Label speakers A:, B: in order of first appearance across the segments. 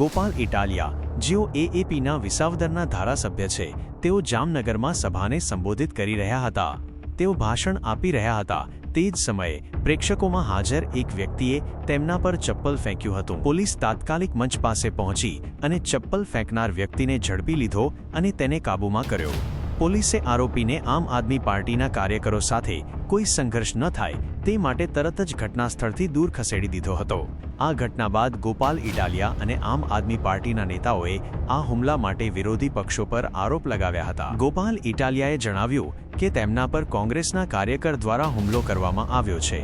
A: ગોપાલ ઇટાલિયા, જેઓ એએપીના વિસાવદરના ધારાસભ્ય છે, તેઓ જામનગરમાં સભાને સંબોધિત કરી રહ્યા હતા. તેઓ ભાષણ આપી રહ્યા હતા. તે જ સમયે, પ્રેક્ષકોમાં હાજર એક વ્યક્તિએ તેમના પર ચપ્પલ ફેંક્યું હતું. પોલીસ તાત્કાલિક મંચ પાસે પહોંચી અને ચપ્પલ ફેંકનાર વ્યક્તિને ઝડપી લીધો અને તેને કાબૂમાં કર્યો. પોલીસે આરોપીને આમ આદમી પાર્ટીના કાર્યકરો સાથે કોઈ સંઘર્ષ ન થાય તે માટે તરત જ ઘટના સ્થળથી દૂર ખસેડી દીધો હતો. આ ઘટના બાદ ગોપાલ ઇટાલિયા અને આમ આદમી પાર્ટીના નેતાઓએ આ હુમલા માટે વિરોધી પક્ષો પર આરોપ લગાવ્યા હતા. ગોપાલ ઇટાલિયાએ જણાવ્યું કે તેમના પર કોંગ્રેસના કાર્યકર દ્વારા હુમલો કરવામાં આવ્યો છે.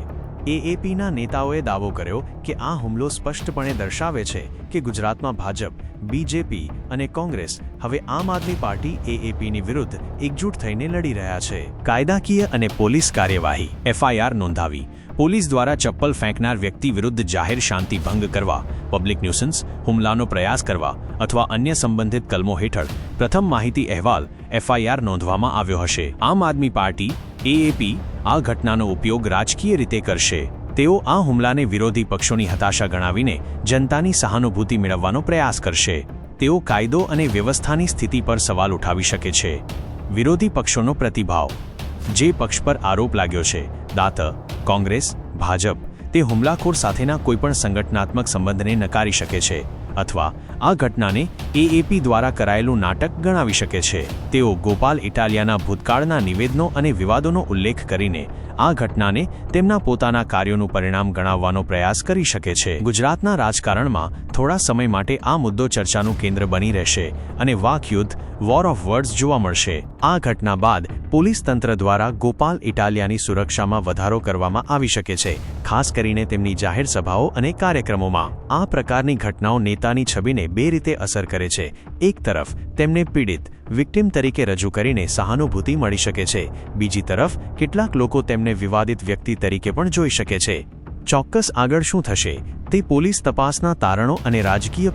A: એએપીના નેતાઓએ દાવો કર્યો કે આ હુમલો સ્પષ્ટપણે દર્શાવે છે કે ગુજરાતમાં ભાજપ, બીજેપી અને કોંગ્રેસ હવે આમ આદમી પાર્ટી એએપીની વિરુદ્ધ એકજૂટ થઈને લડી રહ્યા છે. કાયદાકીય અને પોલીસ કાર્યવાહી, એફઆઈઆર નોંધાવી, પોલીસ દ્વારા ચપ્પલ ફેંકનાર વ્યક્તિ વિરુદ્ધ જાહેર શાંતિ ભંગ કરવા, પબ્લિક ન્યુસન્સ, હુમલાનો પ્રયાસ કરવા અથવા અન્ય સંબંધિત કલમો હેઠળ પ્રથમ માહિતી અહેવાલ એફઆઈઆર નોંધવામાં આવ્યો હશે. આમ આદમી પાર્ટી એએપી આ ઘટનાનો ઉપયોગ રાજકીય રીતે કરશે. તેઓ આ હુમલાને વિરોધી પક્ષોની હતાશા ગણાવીને જનતાની સહાનુભૂતિ મેળવવાનો પ્રયાસ કરશે. તેઓ કાયદો અને વ્યવસ્થાની સ્થિતિ પર સવાલ ઉઠાવી શકે છે. વિરોધી પક્ષોનો પ્રતિભાવ. જે પક્ષ પર આરોપ લાગ્યો છે દાત કોંગ્રેસ, ભાજપ, તે હુમલાખોર સાથેના કોઈપણ સંગઠનાત્મક સંબંધને નકારી શકે છે. અથવા આ ઘટનાને એએપી દ્વારા કરાયેલું નાટક ગણાવી શકે છે. તેઓ ગોપાલ ઇટાલિયાના ભૂતકાળના નિવેદનો અને વિવાદોનો ઉલ્લેખ કરીને આ ઘટનાને તેમના પોતાના કાર્યોનું પરિણામ ગણાવવાનો પ્રયાસ કરી શકે છે. ગુજરાતના રાજકારણમાં થોડા સમય માટે આ મુદ્દો ચર્ચાનું કેન્દ્ર બની રહેશે અને વાકયુદ્ધ વોર ઓફ વર્ડ્સ જોવા મળશે. આ ઘટના બાદ પોલીસ તંત્ર દ્વારા ગોપાલ ઇટાલિયાની સુરક્ષામાં વધારો કરવામાં આવી શકે છે, ખાસ કરીને તેમની જાહેર સભાઓ અને કાર્યક્રમોમાં. આ પ્રકારની ઘટનાઓ નેતાની છબીને બે રીતે અસર કરે છે. એક તરફ, તેમને પીડિત, વિક્ટિમ તરીકે રજૂ કરીને સહાનુભૂતિ મળી શકે છે. બીજી તરફ, કેટલાક લોકો તેમને વિવાદિત વ્યક્તિ તરીકે પણ જોઈ શકે છે. ચોક્કસ આગળ શું થશે, તે પોલીસ તપાસના તારણો અને રાજકીય